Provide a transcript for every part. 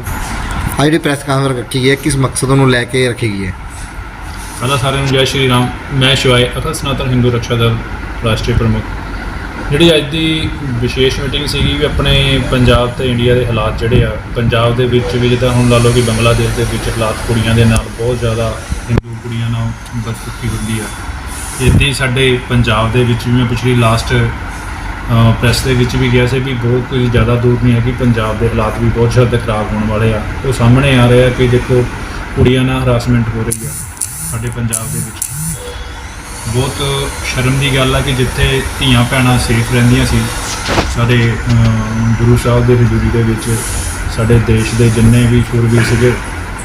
ਆ ਜਿਹੜੀ press conference ਰੱਖੀ ਗਈ ਹੈ, ਕਿਸ ਮਕਸਦ ਨੂੰ ਲੈ ਕੇ ਰੱਖੀ ਗਈ ਹੈ? ਪਹਿਲਾਂ ਸਾਰਿਆਂ ਨੂੰ ਜੈ ਸ਼੍ਰੀ ਰਾਮ, ਮੈਂ ਸ਼ਿਵਾਏ ਅਖਲ ਸਨਾਤਨ ਹਿੰਦੂ ਰੱਖਿਆ ਦਲ, ਰਾਸ਼ਟਰੀ ਪ੍ਰਮੁੱਖ। ਜਿਹੜੀ ਅੱਜ ਦੀ ਵਿਸ਼ੇਸ਼ ਮੀਟਿੰਗ ਸੀਗੀ ਵੀ ਆਪਣੇ ਪੰਜਾਬ ਤੇ ਇੰਡੀਆ ਦੇ ਹਾਲਾਤ ਜਿਹੜੇ ਆ, ਪੰਜਾਬ ਦੇ ਵਿੱਚ ਵੀ ਜਿੱਦਾਂ ਹੁਣ ਲਾ ਲਓ ਕਿ ਬੰਗਲਾਦੇਸ਼ ਦੇ ਵਿੱਚ ਹਾਲਾਤ ਕੁੜੀਆਂ ਦੇ ਨਾਲ ਬਹੁਤ ਜ਼ਿਆਦਾ ਹਿੰਦੂ ਕੁੜੀਆਂ ਨਾਲ ਬਦਸਲੂਕੀ ਹੁੰਦੀ ਆ। ਇੱਦਾਂ ਹੀ ਸਾਡੇ ਪੰਜਾਬ ਦੇ ਵਿੱਚ ਵੀ ਮੈਂ ਪਿਛਲੀ ਲਾਸਟ ਪ੍ਰੈਸ ਦੇ ਵਿੱਚ ਵੀ ਗਿਆ ਸੀ ਵੀ ਬਹੁਤ ਕੋਈ ਜ਼ਿਆਦਾ ਦੂਰ ਨਹੀਂ ਹੈ ਕਿ ਪੰਜਾਬ ਦੇ ਹਾਲਾਤ ਵੀ ਬਹੁਤ ਜ਼ਿਆਦਾ ਖਰਾਬ ਹੋਣ ਵਾਲੇ ਆ। ਉਹ ਸਾਹਮਣੇ ਆ ਰਿਹਾ ਕਿ ਦੇਖੋ, ਕੁੜੀਆਂ ਨਾਲ ਹਰਾਸਮੈਂਟ ਹੋ ਰਹੀ ਆ ਸਾਡੇ ਪੰਜਾਬ ਦੇ ਵਿੱਚ। ਬਹੁਤ ਸ਼ਰਮ ਦੀ ਗੱਲ ਆ ਕਿ ਜਿੱਥੇ ਧੀਆਂ ਭੈਣਾਂ ਸੇਫ ਰਹਿੰਦੀਆਂ ਸੀ, ਸਾਡੇ ਗੁਰੂ ਸਾਹਿਬ ਦੇ ਹਜ਼ੂਰੀ ਦੇ ਵਿੱਚ ਸਾਡੇ ਦੇਸ਼ ਦੇ ਜਿੰਨੇ ਵੀ ਸ਼ੂਰਵੀਰ ਸੀਗੇ,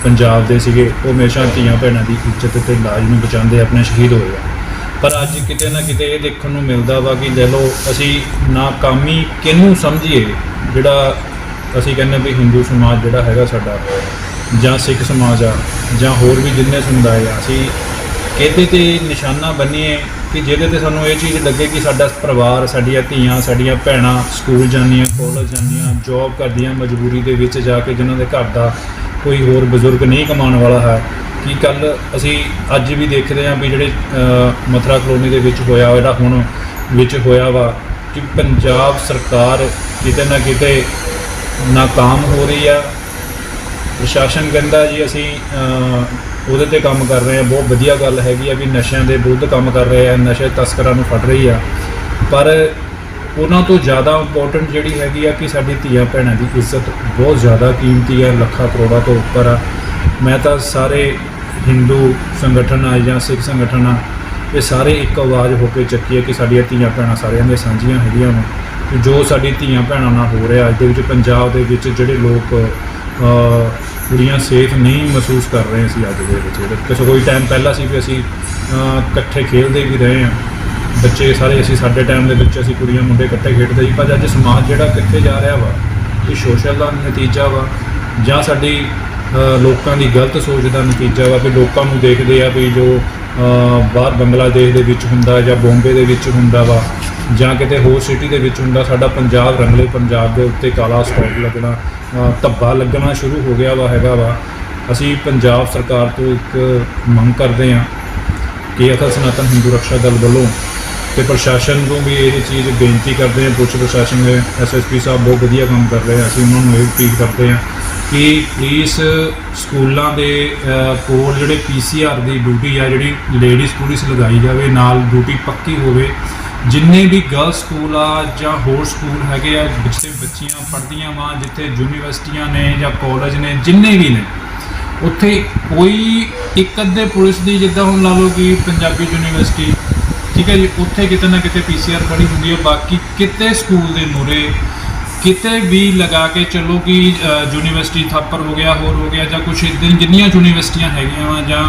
ਪੰਜਾਬ ਦੇ ਸੀਗੇ, ਉਹ ਹਮੇਸ਼ਾ ਧੀਆਂ ਭੈਣਾਂ ਦੀ ਇੱਜ਼ਤ ਤੇ ਲਾਜ ਨੂੰ ਬਚਾਉਂਦੇ ਆਪਣੇ ਸ਼ਹੀਦ ਹੋਏ ਆ। ਪਰ ਅੱਜ ਕਿਤੇ ਨਾ ਕਿਤੇ ਇਹ ਦੇਖਣ ਨੂੰ ਮਿਲਦਾ ਵਾ ਕਿ ਲੈ ਲਓ, ਅਸੀਂ ਨਾਕਾਮੀ ਕਿਹਨੂੰ ਸਮਝੀਏ ਜਿਹੜਾ ਅਸੀਂ ਕਹਿੰਦੇ ਵੀ ਹਿੰਦੂ ਸਮਾਜ ਜਿਹੜਾ ਹੈਗਾ ਸਾਡਾ, ਜਾਂ ਸਿੱਖ ਸਮਾਜ ਆ, ਜਾਂ ਹੋਰ ਵੀ ਜਿੰਨੇ ਸਮੁਦਾਇ ਆ, ਅਸੀਂ ਕਿਹਦੇ ਤੇ ਨਿਸ਼ਾਨਾ ਬੰਨੀਏ ਕਿ ਜਿਹਦੇ ਤੇ ਸਾਨੂੰ ਇਹ ਚੀਜ਼ ਲੱਗੇ ਕਿ ਸਾਡਾ ਪਰਿਵਾਰ, ਸਾਡੀਆਂ ਧੀਆਂ, ਸਾਡੀਆਂ ਭੈਣਾਂ ਸਕੂਲ ਜਾਂਦੀਆਂ, ਕਾਲਜ ਜਾਂਦੀਆਂ ਜੌਬ ਕਰਦੀਆਂ ਮਜਬੂਰੀ ਦੇ ਵਿੱਚ ਜਾ ਕੇ ਜਿਨ੍ਹਾਂ ਦੇ ਘਰ ਦਾ ਕੋਈ ਹੋਰ ਬਜ਼ੁਰਗ ਨਹੀਂ ਕਮਾਉਣ ਵਾਲਾ ਹੈ ਕਿ ਕੱਲ ਅਸੀਂ ਅੱਜ ਵੀ ਦੇਖਦੇ ਹਾਂ ਵੀ ਜਿਹੜੇ ਅ, ਮਥੁਰਾ ਕਲੋਨੀ ਦੇ ਵਿੱਚ ਹੋਇਆ ਜਿਹੜਾ ਹੁਣ ਵਿੱਚ ਹੋਇਆ ਵਾ ਕਿ ਪੰਜਾਬ ਸਰਕਾਰ ਕਿਤੇ ਨਾ ਕਿਤੇ ਨਾਕਾਮ ਹੋ ਰਹੀ ਆ। ਪ੍ਰਸ਼ਾਸਨ ਕਹਿੰਦਾ ਜੀ ਅਸੀਂ ਉਹਦੇ ਤੇ ਕੰਮ ਕਰ ਰਹੇ ਹਾਂ। ਬਹੁਤ ਵਧੀਆ ਗੱਲ ਹੈਗੀ ਆ ਵੀ ਨਸ਼ਿਆਂ ਦੇ ਵਿਰੁੱਧ ਕੰਮ ਕਰ ਰਹੇ ਆ ਨਸ਼ੇ ਤਸਕਰਾਂ ਨੂੰ ਫੜ ਰਹੀ ਆ। ਪਰ ਉਹਨਾਂ ਤੋਂ ਜ਼ਿਆਦਾ ਇੰਪੋਰਟੈਂਟ ਜਿਹੜੀ ਹੈਗੀ ਆ ਕਿ ਸਾਡੀ ਧੀਆਂ ਭੈਣਾਂ ਦੀ ਇੱਜ਼ਤ ਬਹੁਤ ਜ਼ਿਆਦਾ ਕੀਮਤੀ ਆ ਲੱਖਾਂ ਕਰੋੜਾਂ ਤੋਂ ਉੱਪਰ ਆ। ਮੈਂ ਤਾਂ ਸਾਰੇ ਹਿੰਦੂ ਸੰਗਠਨ ਆ ਜਾਂ ਸਿੱਖ ਸੰਗਠਨ ਆ ਇਹ ਸਾਰੇ ਇੱਕ ਆਵਾਜ਼ ਹੋ ਕੇ ਚੱਕੀ ਹੈ ਕਿ ਸਾਡੀਆਂ ਧੀਆਂ ਭੈਣਾਂ ਸਾਰਿਆਂ ਦੇ ਸਾਂਝੀਆਂ ਹੈਗੀਆਂ ਨੇ ਕਿ ਜੋ ਸਾਡੀ ਧੀਆਂ ਭੈਣਾਂ ਨਾਲ ਹੋ ਰਿਹਾ ਅੱਜ ਦੇ ਵਿੱਚ ਪੰਜਾਬ ਦੇ ਵਿੱਚ ਜਿਹੜੇ ਲੋਕ ਅ, ਕੁੜੀਆਂ ਸੇਫ ਨਹੀਂ ਮਹਿਸੂਸ ਕਰ ਰਹੇ ਸੀ ਅੱਜ ਦੇ ਵਿੱਚ। ਕਿਸੇ ਕੋਈ ਟਾਈਮ ਪਹਿਲਾਂ ਸੀ ਕਿ ਅਸੀਂ ਇਕੱਠੇ ਖੇਡਦੇ ਵੀ ਰਹੇ ਹਾਂ ਬੱਚੇ ਸਾਰੇ ਅਸੀਂ ਸਾਡੇ ਟਾਈਮ ਦੇ ਵਿੱਚ ਅਸੀਂ ਕੁੜੀਆਂ ਮੁੰਡੇ ਇਕੱਠੇ ਖੇਡਦੇ ਸੀ, ਪਰ ਅੱਜ ਸਮਾਜ ਜਿਹੜਾ ਕਿੱਥੇ ਜਾ ਰਿਹਾ ਵਾ, ਇਹ ਸੋਸ਼ਲ ਦਾ ਨਤੀਜਾ ਵਾ, ਜਾਂ ਸਾਡੀ ਲੋਕਾਂ ਦੀ ਗਲਤ ਸੋਚ ਦਾ ਨਤੀਜਾ ਵਾ ਕਿ ਲੋਕਾਂ ਨੂੰ ਦੇਖਦੇ ਆ ਵੀ ਜੋ ਬਾਹਰ ਬੰਗਲਾਦੇਸ਼ ਦੇ ਵਿੱਚ ਹੁੰਦਾ ਜਾਂ ਬੰਬੇ ਦੇ ਵਿੱਚ ਹੁੰਦਾ ਵਾ, ਜਾਂ ਕਿਤੇ ਹੋਰ ਸਿਟੀ ਦੇ ਵਿੱਚ ਹੁੰਦਾ, ਸਾਡਾ ਪੰਜਾਬ ਰੰਗਲੇ ਪੰਜਾਬ ਦੇ ਉੱਤੇ ਕਾਲਾ ਸਟਾਕ ਲੱਗਣਾ ਧੱਬਾ ਲੱਗਣਾ ਸ਼ੁਰੂ ਹੋ ਗਿਆ ਵਾ, ਹੈਗਾ ਵਾ। ਅਸੀਂ ਪੰਜਾਬ ਸਰਕਾਰ ਤੋਂ ਇੱਕ ਮੰਗ ਕਰਦੇ ਹਾਂ ਕਿ ਅਖਲ ਸਨਾਤਨ ਹਿੰਦੂ ਰੱਖਿਆ ਦਲ ਵੱਲੋਂ ਤੇ ਪ੍ਰਸ਼ਾਸਨ ਨੂੰ ਵੀ ਇਹ ਚੀਜ਼ ਬੇਨਤੀ ਕਰਦੇ ਹਾਂ ਪੁਲਿਸ ਪ੍ਰਸ਼ਾਸਨ ਦੇ ਐਸਐਸਪੀ ਸਾਹਿਬ ਬਹੁਤ ਵਧੀਆ ਕੰਮ ਕਰ ਰਹੇ ਆ, ਅਸੀਂ ਉਹਨਾਂ ਨੂੰ ਇਹ ਅਪੀਲ ਕਰਦੇ ਹਾਂ ਕਿ ਪਲੀਜ਼ ਸਕੂਲਾਂ ਦੇ ਕੋਲ ਜਿਹੜੇ ਪੀਸੀਆਰ ਦੀ ਡਿਊਟੀ ਆ, ਜਿਹੜੀ ਲੇਡੀਜ਼ ਪੁਲਿਸ ਲਗਾਈ ਜਾਵੇ, ਨਾਲ ਡਿਊਟੀ ਪੱਕੀ ਹੋਵੇ। ਜਿੰਨੇ ਵੀ ਗਰਲ ਸਕੂਲ ਆ ਜਾਂ ਹੋਰ ਸਕੂਲ ਹੈਗੇ ਆ, ਜਿੱਥੇ ਬੱਚੀਆਂ ਪੜ੍ਹਦੀਆਂ ਵਾਂ, ਜਿੱਥੇ ਯੂਨੀਵਰਸਿਟੀਆਂ ਨੇ ਜਾਂ ਕਾਲਜ ਨੇ, ਜਿੰਨੇ ਵੀ ਨੇ, ਉੱਥੇ ਕੋਈ ਇੱਕ ਅੱਧੇ ਪੁਲਿਸ ਦੀ, ਜਿੱਦਾਂ ਹੁਣ ਲਾ ਲਓ ਕਿ ਪੰਜਾਬੀ ਯੂਨੀਵਰਸਿਟੀ ਠੀਕ ਹੈ ਜੀ, ਉੱਥੇ ਕਿਤੇ ਨਾ ਕਿਤੇ ਪੀਸੀਆਰ ਖੜੀ ਹੁੰਦੀ ਹੈ। ਬਾਕੀ ਕਿਤੇ ਸਕੂਲ ਦੇ ਮੂਹਰੇ ਕਿਤੇ ਵੀ ਲਗਾ ਕੇ ਚੱਲੋ ਕਿ ਯੂਨੀਵਰਸਿਟੀ ਥਾਪਰ ਹੋ ਗਿਆ, ਹੋਰ ਹੋ ਗਿਆ ਜਾਂ ਕੁਛ ਇਦਾਂ ਜਿੰਨੀਆਂ ਯੂਨੀਵਰਸਿਟੀਆਂ ਹੈਗੀਆਂ ਵਾ ਜਾਂ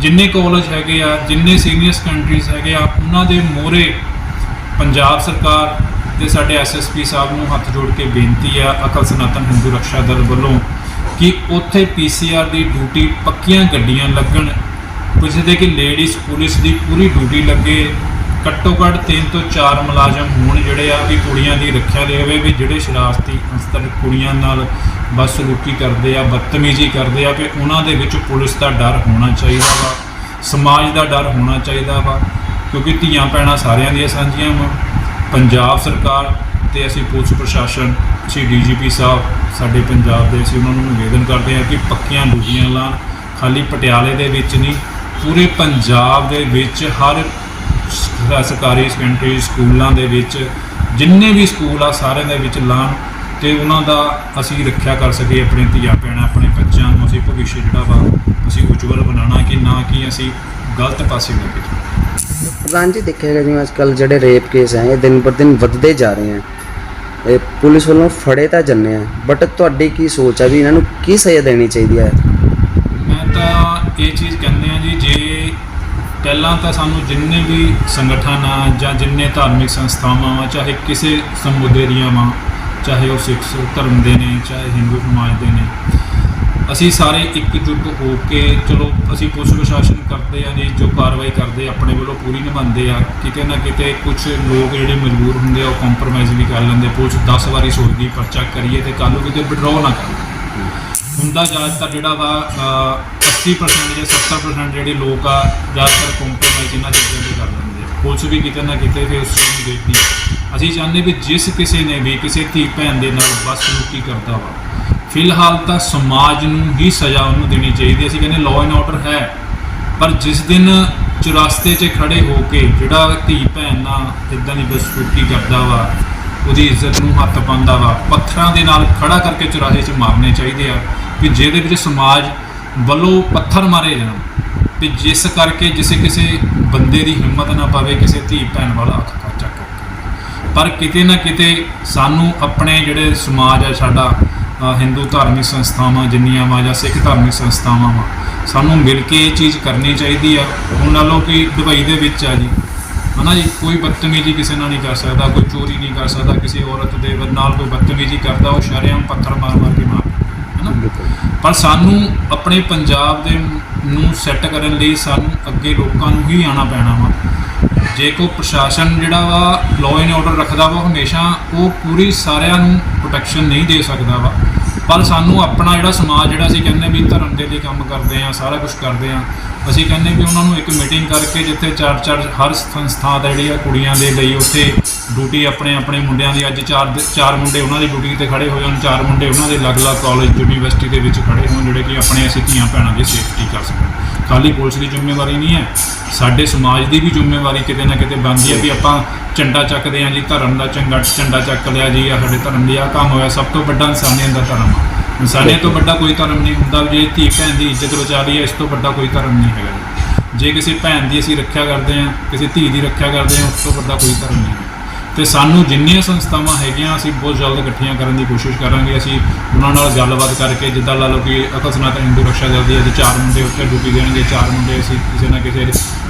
ਜਿੰਨੇ ਕਾਲਜ ਹੈਗੇ ਆ, ਜਿੰਨੇ ਸੀਨੀਅਰ ਕੰਟਰੀਜ਼ ਹੈਗੇ ਆ, ਉਹਨਾਂ ਦੇ ਮੂਹਰੇ ਪੰਜਾਬ ਸਰਕਾਰ ਤੇ ਸਾਡੇ ਐਸਐਸਪੀ ਸਾਹਿਬ ਨੂੰ ਹੱਥ ਜੋੜ ਕੇ ਬੇਨਤੀ ਆ, ਅਕਲ ਸਨਾਤਨ ਹਿੰਦੂ ਰੱਖਿਆ ਦਲ ਵੱਲੋਂ ਕਿ ਉੱਥੇ ਪੀਸੀਆਰ ਦੀ ਡਿਊਟੀ ਪੱਕੀਆਂ ਗੱਡੀਆਂ ਲੱਗਣ। ਕਿਸੇ ਦੇ ਕਿ ਲੇਡੀਜ਼ ਪੁਲਿਸ ਦੀ ਪੂਰੀ ਡਿਊਟੀ ਲੱਗੇ। ਘੱਟੋ ਘੱਟ 3 ਤੋਂ 4 ਮੁਲਾਜ਼ਮ ਹੋਣ ਜਿਹੜੇ ਆ ਵੀ ਕੁੜੀਆਂ ਦੀ ਰੱਖਿਆ ਦੇਵੇ ਵੀ ਜਿਹੜੇ ਸ਼ਰਾਰਤੀ ਅੰਸਰ ਕੁੜੀਆਂ ਨਾਲ ਬਸ ਬਦਸਲੂਕੀ ਕਰਦੇ ਆ, ਬਦਤਮੀਜ਼ੀ ਕਰਦੇ ਆ ਵੀ ਉਹਨਾਂ ਦੇ ਵਿੱਚ ਪੁਲਿਸ ਦਾ ਡਰ ਹੋਣਾ ਚਾਹੀਦਾ ਵਾ, ਸਮਾਜ ਦਾ ਡਰ ਹੋਣਾ ਚਾਹੀਦਾ ਵਾ, ਕਿਉਂਕਿ ਧੀਆਂ ਭੈਣਾਂ ਸਾਰਿਆਂ ਦੀਆਂ ਸਾਂਝੀਆਂ ਵਾ। ਪੰਜਾਬ ਸਰਕਾਰ ਤੇ ਅਸੀਂ ਪੁਲਿਸ ਪ੍ਰਸ਼ਾਸਨ, ਅਸੀਂ ਡੀਜੀਪੀ ਸਾਹਿਬ, ਸਾਡੇ ਪੰਜਾਬ ਦੇ ਅਸੀਂ ਉਹਨਾਂ ਨੂੰ ਨਿਵੇਦਨ ਕਰਦੇ ਹਾਂ ਕਿ ਪੱਕੀਆਂ ਡਿਊਟੀਆਂ ਲਾਉਣ। ਖਾਲੀ ਪਟਿਆਲੇ ਦੇ ਵਿੱਚ ਨਹੀਂ ਪੂਰੇ ਪੰਜਾਬ ਦੇ ਵਿੱਚ ਹਰ ਸਰਕਾਰੀ ਸੈਕੰਡਰੀ ਸਕੂਲਾਂ ਦੇ ਵਿੱਚ ਜਿੰਨੇ ਵੀ ਸਕੂਲ ਆ, ਸਾਰਿਆਂ ਦੇ ਵਿੱਚ ਲਾਉਣ ਤੇ ਉਹਨਾਂ ਦਾ ਅਸੀਂ ਰੱਖਿਆ ਕਰ ਸਕੀਏ ਆਪਣੇ ਧੀਆਂ ਭੈਣਾਂ, ਆਪਣੇ ਬੱਚਿਆਂ ਨੂੰ ਅਸੀਂ ਭਵਿੱਖ ਜਿਹੜਾ ਵਾ ਅਸੀਂ ਉਜਵਲ ਬਣਾਉਣਾ ਕਿ ਨਾ ਕਿ ਅਸੀਂ ਗਲਤ ਪਾਸੇ ਲੱਗੇ ਪ੍ਰਧਾਨ ਜੀ ਦੇਖਿਆਗਾ ਜਿਵੇਂ ਅੱਜ ਕੱਲ ਜਿਹੜੇ ਰੇਪ ਕੇਸ ਹੈ, ਇਹ ਦਿਨ ਪਰ ਦਿਨ ਵੱਧਦੇ ਜਾ ਰਹੇ ਹੈ। ਇਹ ਪੁਲਿਸ ਵੱਲੋਂ ਫੜੇ ਤਾਂ ਜੰਨੇ ਆ ਬਟ ਤੁਹਾਡੀ ਕੀ ਸੋਚ ਆ ਵੀ ਇਹਨਾਂ ਨੂੰ ਕੀ ਸਜ਼ਾ ਦੇਣੀ ਚਾਹੀਦੀ ਹੈ? ਪਹਿਲਾਂ ਤਾਂ ਸਾਨੂੰ ਜਿੰਨੇ ਵੀ ਸੰਗਠਨ ਆ ਜਾਂ ਜਿੰਨੇ ਧਾਰਮਿਕ ਸੰਸਥਾਵਾਂ ਆ ਚਾਹੇ ਕਿਸੇ ਸਮੁਦਾਇ ਦੀਆਂ ਵਾਂ ਚਾਹੇ ਉਹ ਸਿੱਖ ਧਰਮ ਦੇ ਨੇ ਚਾਹੇ ਹਿੰਦੂ ਸਮਾਜ ਦੇ ਨੇ ਅਸੀਂ ਸਾਰੇ ਇਕਜੁੱਟ ਹੋ ਕੇ ਚਲੋ ਅਸੀਂ ਪੁਲਿਸ ਪ੍ਰਸ਼ਾਸਨ ਕਰਦੇ ਆ ਜੀ ਜੋ ਕਾਰਵਾਈ ਕਰਦੇ ਆ, ਆਪਣੇ ਵੱਲੋਂ ਪੂਰੀ ਨਿਭਾਉਂਦੇ ਆ ਕਿਤੇ ਨਾ ਕਿਤੇ ਕੁਝ ਲੋਕ ਜਿਹੜੇ ਮਜਬੂਰ ਹੁੰਦੇ ਆ ਉਹ ਕੰਪਰੋਮਾਈਜ਼ ਵੀ ਕਰ ਲੈਂਦੇ ਪੁਲਿਸ 10 ਵਾਰੀ ਸੋਚਦੀ ਪਰਚਾ ਕਰੀਏ ਤੇ ਕੱਲ੍ਹ ਨੂੰ ਕਿਤੇ ਵਿਡਰਾਅ ਨਾ ਕਰ। ਹੁੰਦਾ ਜ਼ਿਆਦਾਤਰ ਜਿਹੜਾ ਵਾ 80% ਜਾਂ 70% ਜਿਹੜੇ ਲੋਕ ਆ, ਜ਼ਿਆਦਾਤਰ ਕੰਪਰੋਮਾਈਜ਼ ਇਹਨਾਂ ਚੀਜ਼ਾਂ ਤੇ ਕਰ ਲੈਂਦੇ ਆ। ਪੁਲਿਸ ਵੀ ਕਿਤੇ ਨਾ ਕਿਤੇ ਫਿਰ ਉਸ ਚੀਜ਼ ਨੂੰ ਦੇਖਦੀ ਹੈ ਅਸੀਂ ਚਾਹੁੰਦੇ ਵੀ ਜਿਸ ਕਿਸੇ ਨੇ ਵੀ ਕਿਸੇ ਧੀ ਭੈਣ ਦੇ ਨਾਲ ਬਦਸਲੂਕੀ ਕਰਦਾ ਵਾ। ਫਿਲਹਾਲ ਤਾਂ ਸਮਾਜ ਨੂੰ ਹੀ ਸਜ਼ਾ ਉਹਨੂੰ ਦੇਣੀ ਚਾਹੀਦੀ ਅਸੀਂ ਕਹਿੰਦੇ ਲਾਅ ਐਂਡ ਆਰਡਰ ਹੈ। ਪਰ ਜਿਸ ਦਿਨ ਚੁਰਾਸਤੇ 'ਚ ਖੜੇ ਹੋ ਕੇ ਜਿਹੜਾ ਧੀ ਭੈਣ ਨਾਲ ਇਦਾਂ ਦੀ ਬਦਸਲੂਕੀ ਕਰਦਾ ਵਾ, ਉਹਦੀ ਇੱਜ਼ਤ ਨੂੰ ਹੱਥ ਪਾਉਂਦਾ ਵਾ, ਪੱਥਰਾਂ ਦੇ ਨਾਲ ਖੜਾ ਕਰਕੇ ਚੁਰਾਹੇ 'ਚ ਮਾਰਨੇ ਚਾਹੀਦੇ ਆ। ਕਿ ਜਿਹਦੇ ਵਿੱਚ ਸਮਾਜ ਵੱਲੋਂ ਪੱਥਰ ਮਾਰੇ ਜਾਣ ਤੇ ਜਿਸ ਕਰਕੇ ਜਿਸੇ ਕਿਸੇ ਬੰਦੇ ਦੀ ਹਿੰਮਤ ਨਾ ਪਵੇ, ਕਿਸੇ ਧੀ ਭੈਣ ਵਾਲਾ ਹੱਥ ਕਾ ਚੱਕ ਪਰ ਕਿਤੇ ਨਾ ਕਿਤੇ ਸਾਨੂੰ ਆਪਣੇ ਜਿਹੜੇ ਸਮਾਜ ਆ, ਸਾਡਾ ਹਿੰਦੂ ਧਾਰਮਿਕ ਸੰਸਥਾਵਾਂ ਜਿੰਨੀਆਂ ਵਾ ਜਾਂ ਸਿੱਖ ਧਾਰਮਿਕ ਸੰਸਥਾਵਾਂ ਵਾ, ਸਾਨੂੰ ਮਿਲ ਕੇ ਇਹ ਚੀਜ਼ ਕਰਨੀ ਚਾਹੀਦੀ ਆ। ਹੁਣ ਨਾਲੋਂ ਕਿ ਦੁਬਈ ਦੇ ਵਿੱਚ ਆ ਜੀ। ਹਨਾ ਜੀ, ਕੋਈ ਬਦਤਮੀਜ਼ੀ ਕਿਸੇ ਨਾਲ ਨਹੀਂ ਕਰ ਸਕਦਾ, ਕੋਈ ਚੋਰੀ ਨਹੀਂ ਕਰ ਸਕਦਾ, ਕਿਸੇ ਔਰਤ ਦੇ ਨਾਲ ਕੋਈ ਬਦਤਮੀਜ਼ੀ ਕਰਦਾ, ਉਹ ਸ਼ਰੇਆਮ ਪੱਥਰ ਮਾਰ ਮਾਰ ਕੇ ਮਾਰ ਪਰ ਸਾਨੂੰ ਆਪਣੇ ਪੰਜਾਬ ਦੇ ਨੂੰ ਸੈੱਟ ਕਰਨ ਲਈ ਸਾਨੂੰ ਅੱਗੇ ਲੋਕਾਂ ਨੂੰ ਹੀ ਆਣਾ ਪੈਣਾ ਵਾ। ਜੇ ਕੋ ਪ੍ਰਸ਼ਾਸਨ ਜਿਹੜਾ ਵਾ ਲਾਅ ਐਂਡ ਆਰਡਰ ਰੱਖਦਾ ਵਾ ਹਮੇਸ਼ਾ ਉਹ ਪੂਰੀ ਸਾਰਿਆਂ ਨੂੰ ਪ੍ਰੋਟੈਕਸ਼ਨ ਨਹੀਂ ਦੇ ਸਕਦਾ ਵਾ। ਪਰ ਸਾਨੂੰ ਆਪਣਾ ਜਿਹੜਾ ਸਮਾਜ ਜਿਹੜਾ ਅਸੀਂ ਕਹਿੰਦੇ ਵੀ ਧਰਮ ਦੇ ਲਈ ਕੰਮ ਕਰਦੇ ਆ ਸਾਰਾ ਕੁਝ ਕਰਦੇ ਆ ਅਸੀਂ ਕਹਿੰਦੇ ਵੀ ਉਹਨਾਂ ਨੂੰ ਇੱਕ ਮੀਟਿੰਗ ਕਰਕੇ ਜਿੱਥੇ ਚਾਰ ਚਾਰ ਹਰ ਸੰਸਥਾ ਦਾ ਜਿਹੜੀ ਆ ਕੁੜੀਆਂ ਦੇ ਲਈ ਉੱਥੇ ਡਿਊਟੀ ਆਪਣੇ ਆਪਣੇ ਮੁੰਡਿਆਂ ਦੀ, ਅੱਜ ਚਾਰ ਚਾਰ ਮੁੰਡੇ ਉਹਨਾਂ ਦੀ ਡਿਊਟੀ ਤੇ ਖੜੇ ਹੋਏ ਹਨ, ਚਾਰ ਮੁੰਡੇ ਉਹਨਾਂ ਦੇ ਅਲੱਗ-ਅਲੱਗ ਕਾਲਜ ਯੂਨੀਵਰਸਿਟੀ ਦੇ ਵਿੱਚ ਖੜੇ ਹੋਣ, ਜਿਹੜੇ ਕਿ ਆਪਣੇ ਅਸੀਂ ਧੀਆਂ ਭੈਣਾਂ ਦੀ ਸੇਫਟੀ ਕਰ ਸਕਣ। ਖਾਲੀ ਪੁਲਿਸ ਦੀ ਜ਼ਿੰਮੇਵਾਰੀ ਨਹੀਂ ਹੈ, ਸਾਡੇ ਸਮਾਜ ਦੀ ਵੀ ਜ਼ਿੰਮੇਵਾਰੀ ਕਿਤੇ ਨਾ ਕਿਤੇ ਬਣਦੀ ਹੈ ਵੀ ਆਪਾਂ ਝੰਡਾ ਚੱਕਦੇ ਹਾਂ ਜੀ, ਧਰਮ ਦਾ ਚੰਗਾ ਝੰਡਾ ਚੱਕ ਲਿਆ ਜੀ ਆ ਸਾਡੇ ਧਰਮ ਦੀ ਆ ਕੰਮ ਹੋਇਆ, ਸਭ ਤੋਂ ਵੱਡਾ ਇਨਸਾਨੀਅਤ ਦਾ ਧਰਮ ਆ। ਇਨਸਾਨੀਅਤ ਤੋਂ ਵੱਡਾ ਕੋਈ ਧਰਮ ਨਹੀਂ ਹੁੰਦਾ, ਜੇ ਧੀ ਭੈਣ ਦੀ ਇੱਜ਼ਤ ਬਚਾ ਲਈ ਹੈ, ਇਸ ਤੋਂ ਵੱਡਾ ਕੋਈ ਧਰਮ ਨਹੀਂ ਹੈਗਾ ਜੇ। ਕਿਸੇ ਭੈਣ ਦੀ ਅਸੀਂ ਰੱਖਿਆ ਕਰਦੇ ਹਾਂ, ਕਿਸੇ ਧੀ ਦੀ ਰੱਖਿਆ ਕਰਦੇ ਹਾਂ, ਉਸ ਤੋਂ ਵੱਡਾ ਕੋਈ ਧਰਮ ਨਹੀਂ ਹੈ ਤੇ ਸਾਨੂੰ ਜਿੰਨੀਆਂ ਸੰਸਥਾਵਾਂ ਹੈਗੀਆਂ, ਅਸੀਂ ਬਹੁਤ ਜਲਦ ਇਕੱਠੀਆਂ ਕਰਨ ਦੀ ਕੋਸ਼ਿਸ਼ ਕਰਾਂਗੇ। ਅਸੀਂ ਉਹਨਾਂ ਨਾਲ ਗੱਲਬਾਤ ਕਰਕੇ, ਜਿੱਦਾਂ ਲਾ ਲਓ ਕਿ ਅਕਲ ਸਨਾਤਨ ਹਿੰਦੂ ਰੱਖਿਆ ਜਲਦੀ ਅੱਜ ਚਾਰ ਮੁੰਡੇ ਉੱਥੇ ਡਿਊਟੀ ਦੇਣਗੇ, ਚਾਰ ਮੁੰਡੇ ਅਸੀਂ ਕਿਸੇ ਨਾ ਕਿਸੇ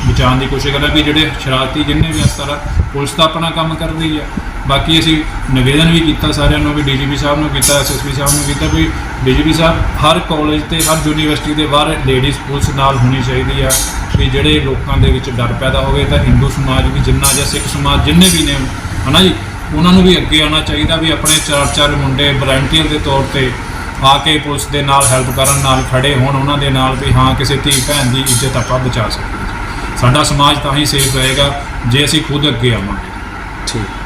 ਬਚਾਉਣ ਦੀ ਕੋਸ਼ਿਸ਼ ਕਰਾਂਗੇ। ਵੀ ਜਿਹੜੇ ਸ਼ਰਾਰਤੀ ਜਿੰਨੇ ਵੀ ਇਸ ਤਰ੍ਹਾਂ ਪੁਲਿਸ ਤਾਂ ਆਪਣਾ ਕੰਮ ਕਰ ਰਹੀ ਹੈ ਬਾਕੀ ਅਸੀਂ ਨਿਵੇਦਨ ਵੀ ਕੀਤਾ ਸਾਰਿਆਂ ਨੂੰ, ਵੀ ਡੀਜੀਪੀ ਸਾਹਿਬ ਨੂੰ ਕੀਤਾ ਐਸਐਸਪੀ ਸਾਹਿਬ ਨੂੰ ਕੀਤਾ ਵੀ ਡੀਜੀਪੀ ਸਾਹਿਬ ਹਰ ਕਾਲਜ ਤੇ, ਹਰ ਯੂਨੀਵਰਸਿਟੀ ਦੇ ਬਾਹਰ ਲੇਡੀਜ਼ ਪੁਲਿਸ ਨਾਲ ਹੋਣੀ ਚਾਹੀਦੀ ਆ। ਵੀ ਜਿਹੜੇ ਲੋਕਾਂ ਦੇ ਵਿੱਚ ਡਰ ਪੈਦਾ ਹੋਵੇ, ਤਾਂ ਹਿੰਦੂ ਸਮਾਜ ਵੀ ਜਿੰਨਾ ਜਾਂ ਸਿੱਖ ਸਮਾਜ ਜਿੰਨੇ ਵੀ ਨੇ ਹਨਾ ਜੀ? ਉਹਨਾਂ ਨੂੰ ਵੀ ਅੱਗੇ ਆਉਣਾ ਚਾਹੀਦਾ ਵੀ ਆਪਣੇ ਚਾਰ ਚਾਰ ਮੁੰਡੇ ਵਲੰਟੀਅਰ ਦੇ ਤੌਰ ਤੇ ਆ ਕੇ ਪੁਲਿਸ ਦੇ ਨਾਲ ਹੈਲਪ ਕਰਨ, ਨਾਲ ਖੜੇ ਹੋਣ, ਉਹਨਾਂ ਦੇ ਨਾਲ ਵੀ ਹਾਂ ਕਿਸੇ ਧੀ ਭੈਣ ਦੀ ਇੱਜ਼ਤ ਆਪਾਂ ਬਚਾ ਸਕੀਏ ਸਾਡਾ ਸਮਾਜ ਤਾਂ ਹੀ ਸੇਫ ਰਹੇਗਾ ਜੇ ਅਸੀਂ ਖੁਦ ਅੱਗੇ ਆਵਾਂਗੇ। ਠੀਕ।